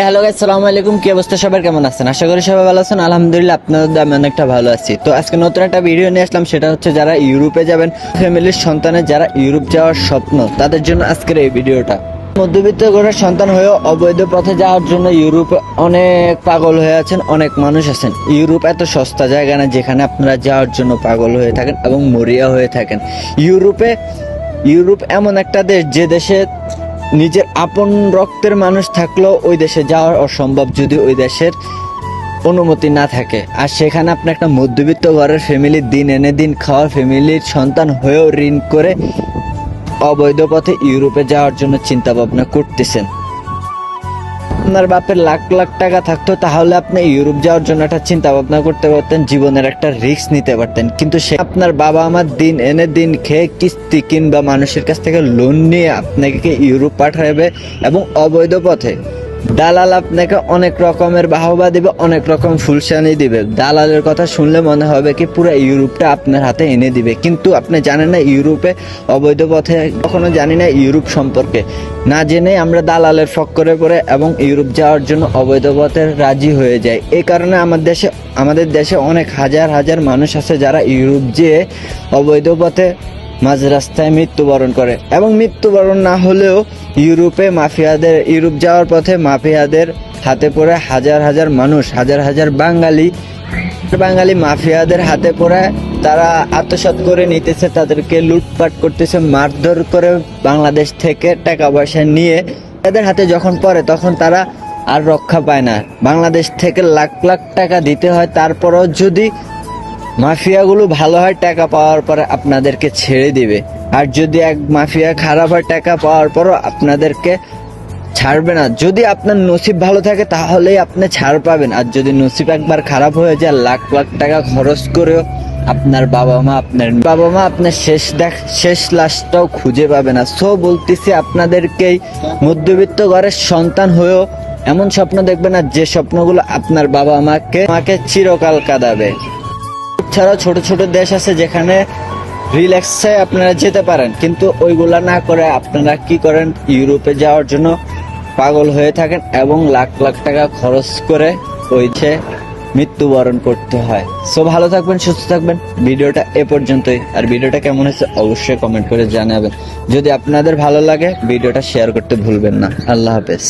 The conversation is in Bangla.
হ্যালো গাইস সালামু আলাইকুম। কি অবস্থা? সবার কেমন আছেন? আশা করি সবাই ভালো আছেন। আলহামদুলিল্লাহ, আপনাদের আমি অনেকটা ভালো আছি। তো আজকে নতুন একটা ভিডিও নিয়ে আসলাম। সেটা হচ্ছে যারা ইউরোপে যাবেন, ফ্যামিলির সন্তানের যারা ইউরোপ যাওয়ার স্বপ্ন, তাদের জন্য আজকের এই ভিডিওটা মধ্যবিত্ত ঘরের সন্তান হয়েও অবৈধ পথে যাওয়ার জন্য ইউরোপে অনেক পাগল হয়ে আছেন, অনেক মানুষ আছেন। ইউরোপ এত সস্তা জায়গা না যেখানে আপনারা যাওয়ার জন্য পাগল হয়ে থাকেন এবং মরিয়া হয়ে থাকেন। ইউরোপে, ইউরোপ এমন একটা দেশ যে দেশে নিজের আপন রক্তের মানুষ থাকলেও ওই দেশে যাওয়ার অসম্ভব যদি ওই দেশের অনুমতি না থাকে। আর সেখানে আপনি একটা মধ্যবিত্ত ঘরের ফ্যামিলির দিন এনে দিন খাওয়ার ফ্যামিলির সন্তান হয়েও ঋণ করে অবৈধ পথে ইউরোপে যাওয়ার জন্য চিন্তা ভাবনা করতেছেন। আপনার বাপের লাখ লাখ টাকা থাকতো, তাহলে আপনি ইউরোপ যাওয়ার জন্য একটা চিন্তা ভাবনা করতে পারতেন, জীবনের একটা রিস্ক নিতে পারতেন। কিন্তু সে আপনার বাবা আমার দিন এনে দিন খেয়ে কিস্তি কিংবা মানুষের কাছ থেকে লোন নিয়ে আপনাকে ইউরোপ পাঠাবে এবং অবৈধ পথে দালাল আপনাকে অনেক রকমের বাহবা দিবে, অনেক রকম ফুলসানি দিবে। দালালের কথা শুনলে মনে হবে কি পুরো ইউরোপটা আপনার হাতে এনে দিবে। কিন্তু আপনি জানেন না ইউরোপে অবৈধ পথে, কখনো জানি না ইউরোপ সম্পর্কে। না জেনে আমরা দালালের ফক্করে পড়ে এবং ইউরোপ যাওয়ার জন্য অবৈধ পথে রাজি হয়ে যায় এই কারণে আমার দেশে, আমাদের দেশে অনেক হাজার হাজার মানুষ আছে যারা ইউরোপ যেয়ে অবৈধ পথে মাঝ রাস্তায় মৃত্যুবরণ করে এবং মৃত্যুবরণ না হলেও ইউরোপে মাফিয়াদের, ইউরোপ যাওয়ার পথে মাফিয়াদের হাতে পড়ে হাজার হাজার মানুষ, হাজার হাজার বাঙালি বাঙালি মাফিয়াদের হাতে পড়ে তারা আত্মসাৎ করে নিতেছে, তাদেরকে লুটপাট করতেছে, মারধর করে বাংলাদেশ থেকে টাকা পয়সা নিয়ে তাদের হাতে যখন পড়ে তখন তারা আর রক্ষা পায় না। বাংলাদেশ থেকে লাখ লাখ টাকা দিতে হয়, তারপরও যদি মাফিয়াগুলো ভালো হয় টাকা পাওয়ার পর আপনাদেরকে ছেড়ে দিবে। আর যদি এক মাফিয়া খারাপ হয় টাকা পাওয়ার পরও আপনাদেরকে ছাড়বে না। যদি আপনার নসিব ভালো থাকে তাহলেই আপনি ছাড় পাবেন। আর যদি নসিব একবার খারাপ হয়ে যায়, লাখ লাখ টাকা খরচ করেও আপনার বাবা মা আপনার বাবা মা আপনার শেষ দেখ শেষ লাশটাও খুঁজে পাবে না। সো বলতেছি আপনাদেরকেই মধ্যবিত্ত ঘরের সন্তান হয়েও এমন স্বপ্ন দেখবে না যে স্বপ্নগুলো আপনার বাবা মাকে মাকে চিরকাল কাঁদাবে। ছাড়াও ছোট ছোট দেশ আছে যেখানে রিল্যাক্সে আপনারা যেতে পারেন, কিন্তু ওইগুলা না করে আপনারা কি করেন, ইউরোপে যাওয়ার জন্য পাগল হয়ে থাকেন এবং লাখ লাখ টাকা খরচ করে ওইছে মৃত্যুবরণ করতে হয়। সো ভালো থাকবেন, সুস্থ থাকবেন। ভিডিওটা এ পর্যন্তই। আর ভিডিওটা কেমন হয়েছে অবশ্যই কমেন্ট করে জানাবেন। যদি আপনাদের ভালো লাগে, ভিডিওটা শেয়ার করতে ভুলবেন না। আল্লাহ হাফেজ।